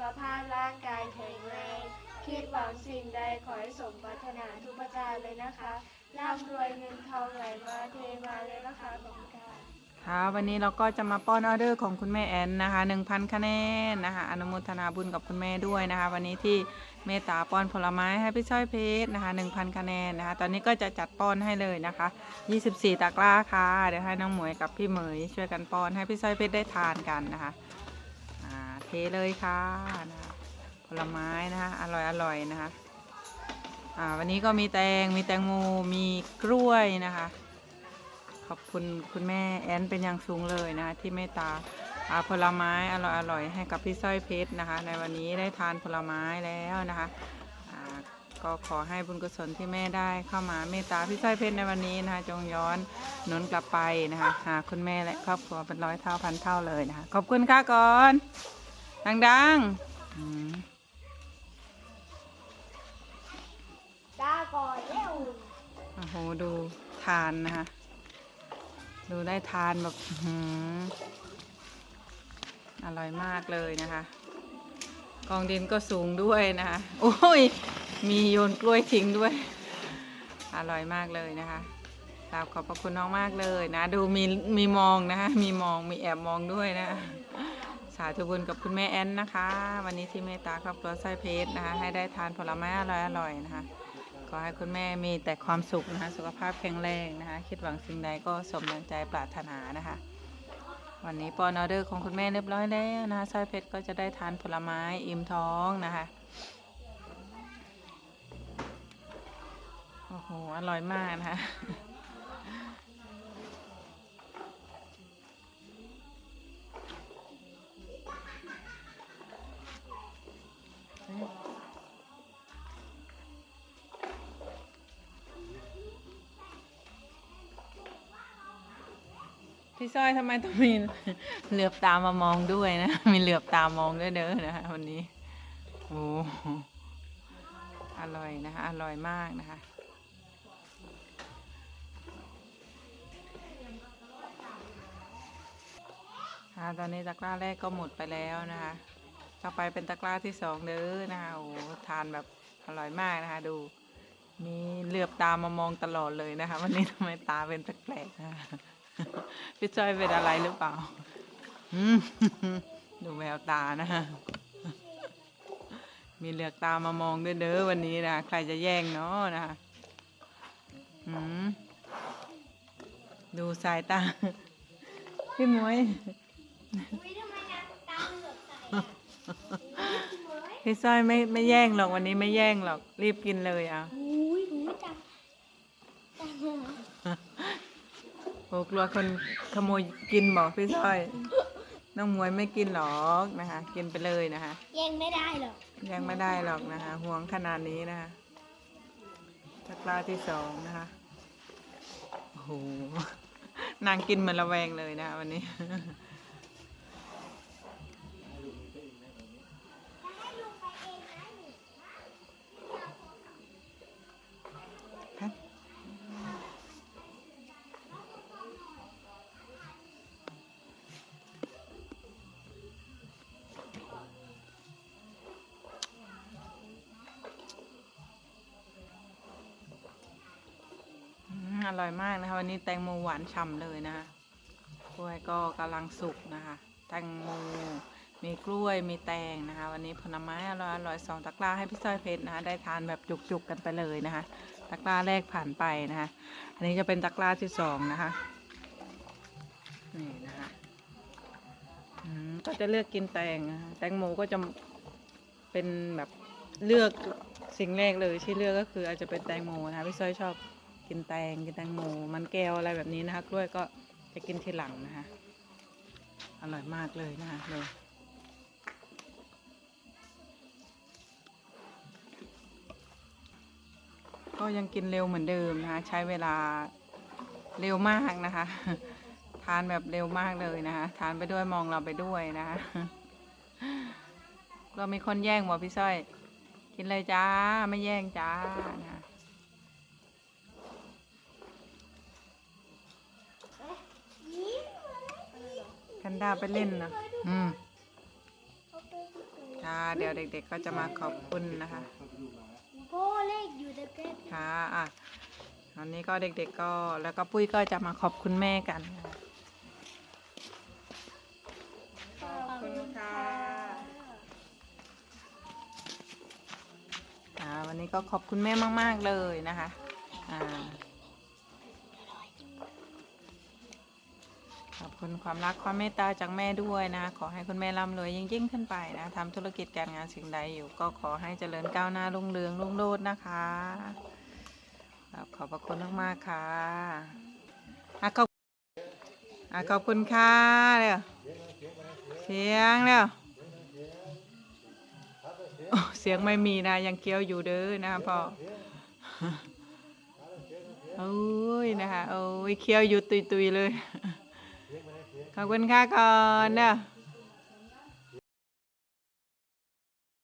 ขภาพร่างกายแข็งแรง คิดหวังสิ่งใดขอให้สมปรารถนาทุกประการเลยนะคะร่ำรวยเงินทองไหลมาเทมาเลยนะคะขอบคุณค่ะค่ะวันนี้เราก็จะมาป้อนออเดอร์ของคุณแม่แอนนะคะ1,000 คะแนนนะคะอนุโมทนาบุญกับคุณแม่ด้วยนะคะ วันนี้ที่เมตตาป้อนผลไม้ให้พี่ช้อยเพชรนะคะ1,000 คะแนนนะคะ ตอนนี้ก็จะจัดป้อนให้เลยนะคะ 24 ตะกร้าค่ะเดี๋ยวให้น้องหมวยกับพี่เหมยช่วยกันป้อนให้พี่ช้อยเพชรได้ทานกันนะคะ เทเลยค่ะนะผลไม้นะคะอร่อยอร่อยนะคะอ่าวันนี้ก็มีแตงมีแตงโมมีกล้วยนะคะ ขอบคุณคุณแม่แอนเป็นอย่างสูงเลยนะคะที่เมตตาอาผลไม้อร่อยอร่อยให้กับพี่สร้อยเพชรนะคะ ในวันนี้ได้ทานผลไม้แล้วนะคะก็ขอให้บุญกุศลที่แม่ได้เข้ามาเมตตาพี่สร้อยเพชรในวันนี้นะคะ จงย้อนหนุนกลับไปนะคะหาคุณแม่และครอบครัวเป็นร้อยเท่าพันเท่าเลยนะคะขอบคุณค่ะก่อน ดังๆอืมจ้าก่อนเร็วโอ้โห ดูทานนะคะ ดูได้ทานแบบอื้อหืออร่อยมากเลยนะคะ กองดินก็สูงด้วยนะคะ โอ้ย มีโยนกล้วยทิ้งด้วย อร่อยมากเลยนะคะกราบขอบพระคุณน้องมากเลยนะ ดูมีมีมองนะคะมีมองมีแอบมองด้วยนะ สาธุบุญกับคุณแม่แอนนะคะ วันนี้ที่เมตตาครอบครัวไส้เพชรนะคะ ให้ได้ทานผลไม้อร่อยๆนะคะขอให้คุณแม่มีแต่ความสุขนะคะ สุขภาพแข็งแรงนะคะ คิดหวังสิ่งใดก็สมดังใจปรารถนานะคะ วันนี้ปอนออเดอร์ของคุณแม่เรียบร้อยแล้วนะคะสร้อยเพชรก็จะได้ทานผลไม้อิ่มท้องนะคะโอ้โหอร่อยมากนะคะ พี่สร้อยทำไมต้องมีเหลือบตามมามองด้วยนะ มีเหลือบตามองด้วยเด้อนะคะวันนี้ โอ้อร่อยนะคะ อร่อยมากนะคะ ค่ะ ตอนนี้ตะกร้าแรกก็หมดไปแล้วนะคะ ต่อไปเป็นตะกร้าที่สองเด้อนะคะ โอ้ทานแบบอร่อยมากนะคะ ดู มีเหลือบตามมามองตลอดเลยนะคะ วันนี้ทำไมตาเป็นแปลกๆนะคะ พี่จ้อยเป็นอะไรหรือเปล่าดูแววตานะฮะมีเหลือกตามามองด้วยเด้อวันนี้นะใครจะแย่งเนาะนะคะดูสายตา พี่มวยอุ้ยพี่จ้อยไม่ไม่แย่งหรอกวันนี้ไม่แย่งหรอกรีบกินเลยอะ อุ้ยหนูจับจับ โอ้ กลัวคนขโมยกินบอกพี่จ้อย น้องหมวยไม่กินหรอกนะคะ กินไปเลยนะคะยังไม่ได้หรอกยังไม่ได้หรอกนะคะห่วงขนาดนี้นะคะตะกร้าที่สองนะคะโอ้โหนางกินเหมือนระแวงเลยนะคะวันนี้ ร่อยมากนะคะ วันนี้แตงโมหวานฉ่ำเลยนะคะกล้วยก็กำลังสุกนะคะ แตงโมมีกล้วยมีแตงนะคะ วันนี้ผลไม้อร่อยอร่อยสองตะกร้าให้พี่สร้อยเพชรนะคะ ได้ทานแบบจุกๆกันไปเลยนะคะ ตะกร้าแรกผ่านไปนะคะ อันนี้จะเป็นตะกร้าที่สองนะคะนี่นะคะก็จะเลือกกินแตงะะแตงโมก็จะเป็นแบบเลือกสิ่งแรกเลยที่เลือกก็คืออาจจะเป็นแตงโมนะคะพี่สร้อยชอบ กินแตงกินแตงโมมันแก้วอะไรแบบนี้นะคะ กล้วยก็จะกินทีหลังนะคะอร่อยมากเลยนะคะเลยก็ยังกินเร็วเหมือนเดิมนะคะ ใช้เวลาเร็วมากนะคะ ทานแบบเร็วมากเลยนะคะ ทานไปด้วยมองเราไปด้วยนะคะเรามีคนแย่งบ่พี่สร้อย กินเลยจ้า ไม่แย่งจ้านะคะ กัน ดาไปเล่นนะอืมเขาไปที่ไหนค่ะเดี๋ยวเด็กๆก็จะมาขอบคุณนะคะโอ้เลขอยู่ตะเกียบค่ะอะอันนี้ก็เด็กๆก็แล้วก็ปุ้ยก็จะมาขอบคุณแม่กันนะคะขอบคุณค่ะอ่าวันนี้ก็ขอบคุณแม่มาก ๆเลยนะคะอ่า คุณความรักความเมตตาจากแม่ด้วยนะ ขอให้คุณแม่ร่ำรวยยิ่งยิ่งขึ้นไปนะทำธุรกิจการงานสิ่งใดอยู่ ก็ขอให้เจริญก้าวหน้ารุ่งเรืองรุ่งโรจน์นะคะครับขอบพระคุณมากๆค่ะอะขอบอะขอบคุณค่ะเร็วเสียงเร็วโอ้เสียงไม่มีนะ ยังเคี้ยวอยู่เด้อนะคะพ่อโอ้ยนะคะโอ้ยเคี้ยวอยู่ตุยๆเลย ขอบคุณค่ะก่อนเด้อ